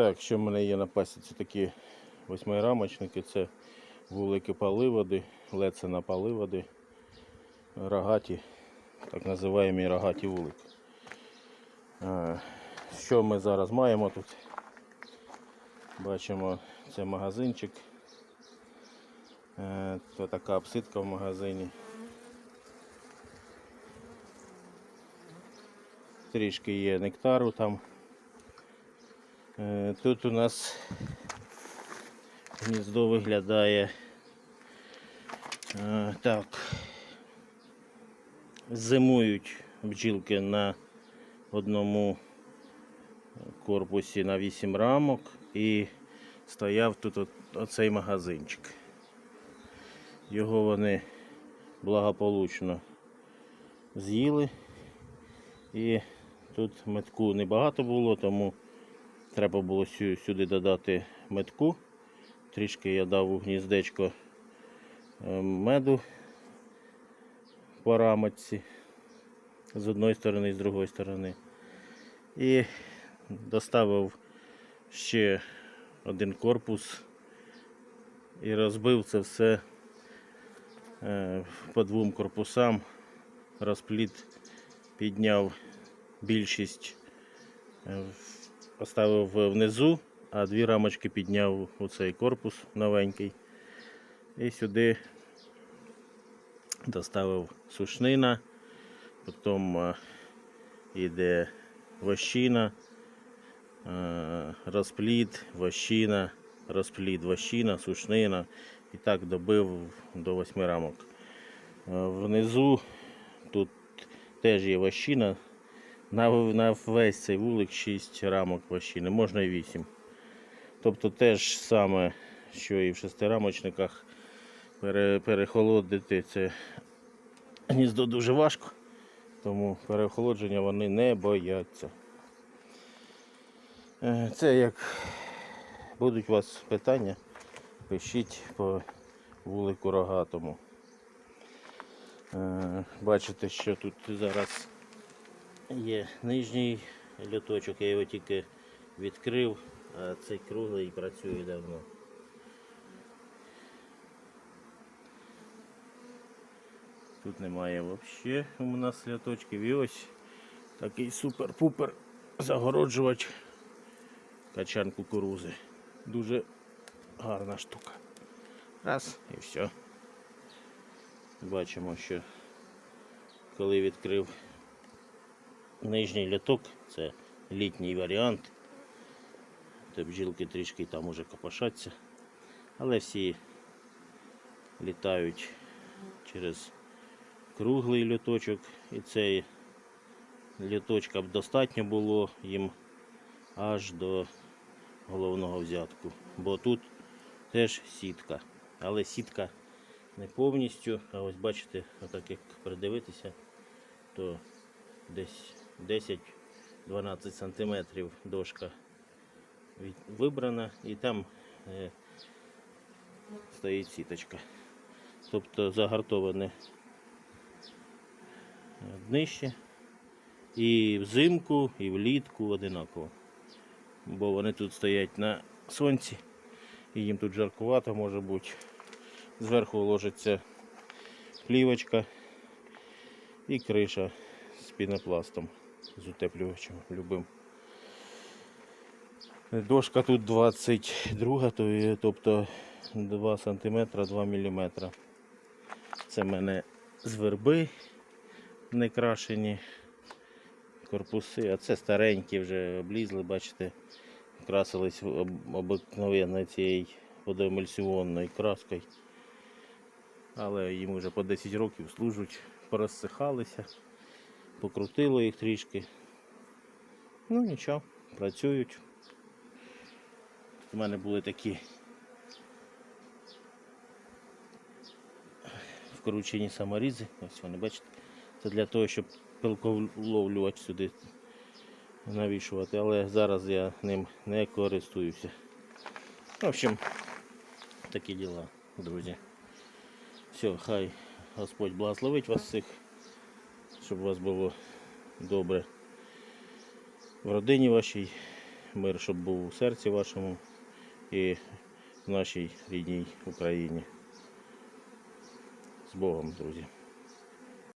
Так, що в мене є на пасіці такі восьмирамочники, це вулики паливоди, лецена паливоди, рогаті, так називаємо рогаті вулики. Що ми зараз маємо тут? Бачимо, це магазинчик. Це така обсидка в магазині. Трішки є нектару там. Е, Тут у нас гніздо виглядає е, так. Зимують бджілки на одному корпусі на 8 рамок і стояв тут оцей магазинчик. Його вони благополучно з'їли. І тут метку небагато було, тому треба було сюди додати метку. Трішки я дав у гніздечко е, меду по рамочці з одної сторони і з другої сторони. І доставив ще один корпус і розбив це все е, по двом корпусам. Розпліт підняв більшість, е, поставив внизу, а дві рамочки підняв у цей корпус новенький. І сюди доставив сушнина, потім е, йде вощина, е, розпліт, вощина, розпліт, вощина, сушнина. І так добив до восьми рамок. Е, Внизу тут теж є вощина. На, на весь цей вулик 6 рамок вощини, можна і 8. Тобто те ж саме, що і в шестирамочниках, пере, перехолодити це гніздо дуже важко, тому переохолодження вони не бояться. Е, Це як будуть у вас питання, пишіть по вулику рогатому. Е, Бачите, що тут зараз є нижній льоточок, я його тільки відкрив, а цей круглий працює давно. Тут немає взагалі у нас льоточків. І ось такий супер-пупер загороджувач качан кукурузи. Дуже гарна штука. Раз і все. Бачимо, що коли відкрив нижній літок, це літній варіант, то бджілки трішки там уже копошаться, але всі літають через круглий літочок. І цей літочка б достатньо було їм аж до головного взятку, бо тут теж сітка, але сітка не повністю, а ось бачите, отак як придивитися, то десь 10-12 сантиметрів дошка вибрана і там е, стоїть сіточка. Тобто загартоване днище і взимку, і влітку одинаково. Бо вони тут стоять на сонці і їм тут жаркувато може бути. Зверху ложиться плівочка і криша з пінопластом, з утеплювачем любим. Дошка тут 22, тобто 2 см 2 мм. Це в мене з верби не крашені корпуси, а це старенькі вже облізли, бачите, красились об- обикновенно цією водоемульсіонною краскою. Але їм вже по 10 років служать, порозсихалися, покрутило їх трішки. Ну нічого, працюють. У мене були такі вкручені саморізи. Ось вони бачите. Це для того, щоб пилковловлювач сюди навішувати, але зараз я ним не користуюся. В общем, такі діла, друзі. Все, хай Господь благословить вас всіх, щоб у вас було добре в родині вашій, мир, щоб був у серці вашому і в нашій рідній Україні. З Богом, друзі.